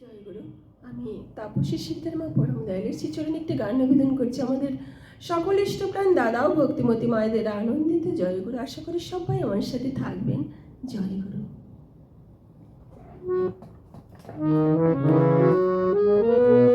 জয় গুরু। আমি তাপসী সিদ্ধার মা পরম দয়ালের শ্রীচরণে একটি গান নিবেদন করছি। আমাদের সকল ইষ্টপ্রাণ দাদা ও ভক্তিমতী মায়েদের আনন্দিত জয়গুরু আশা করি সবাই আমার সাথে থাকবেন। জয়গুরু Thank চলেছে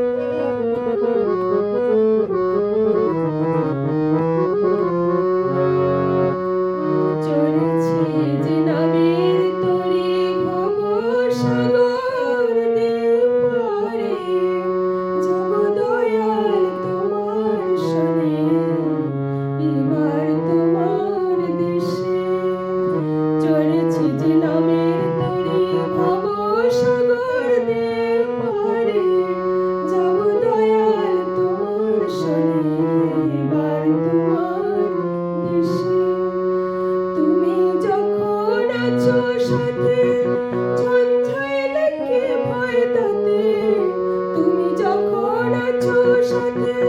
Thank you.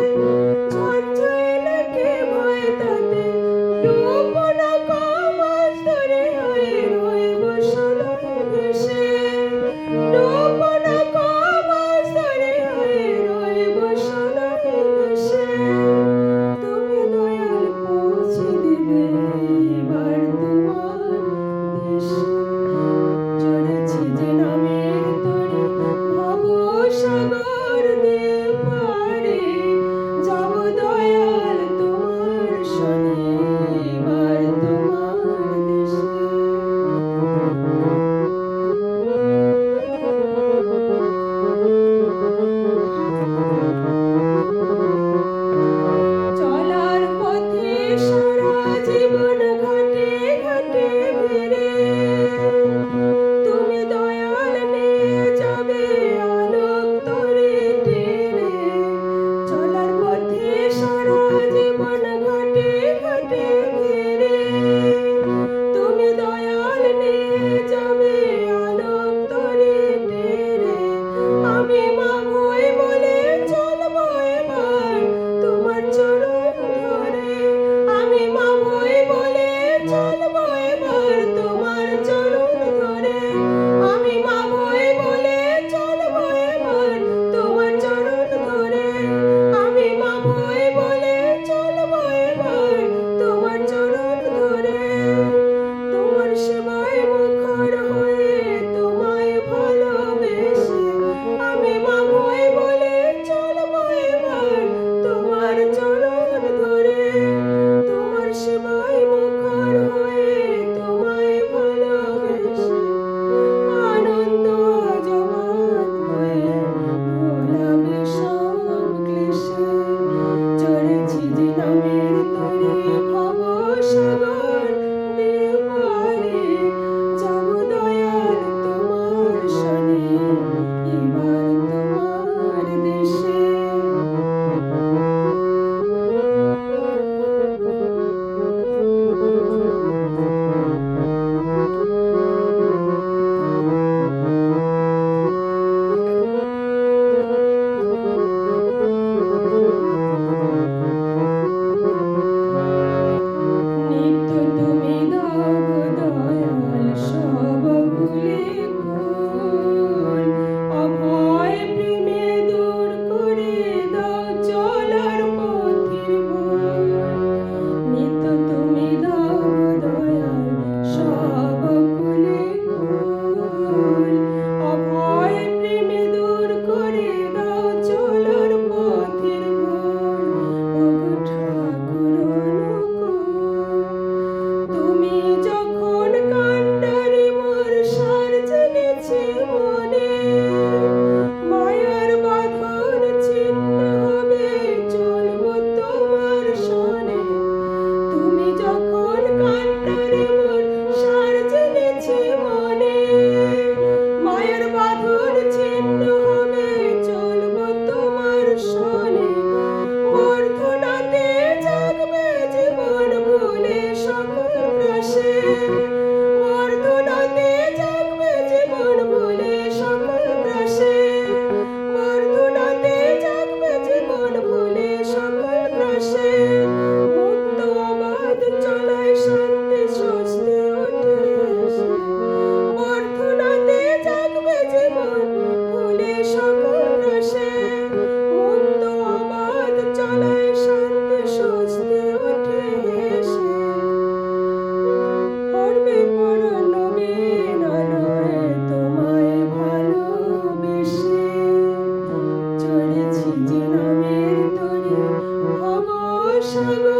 Lord.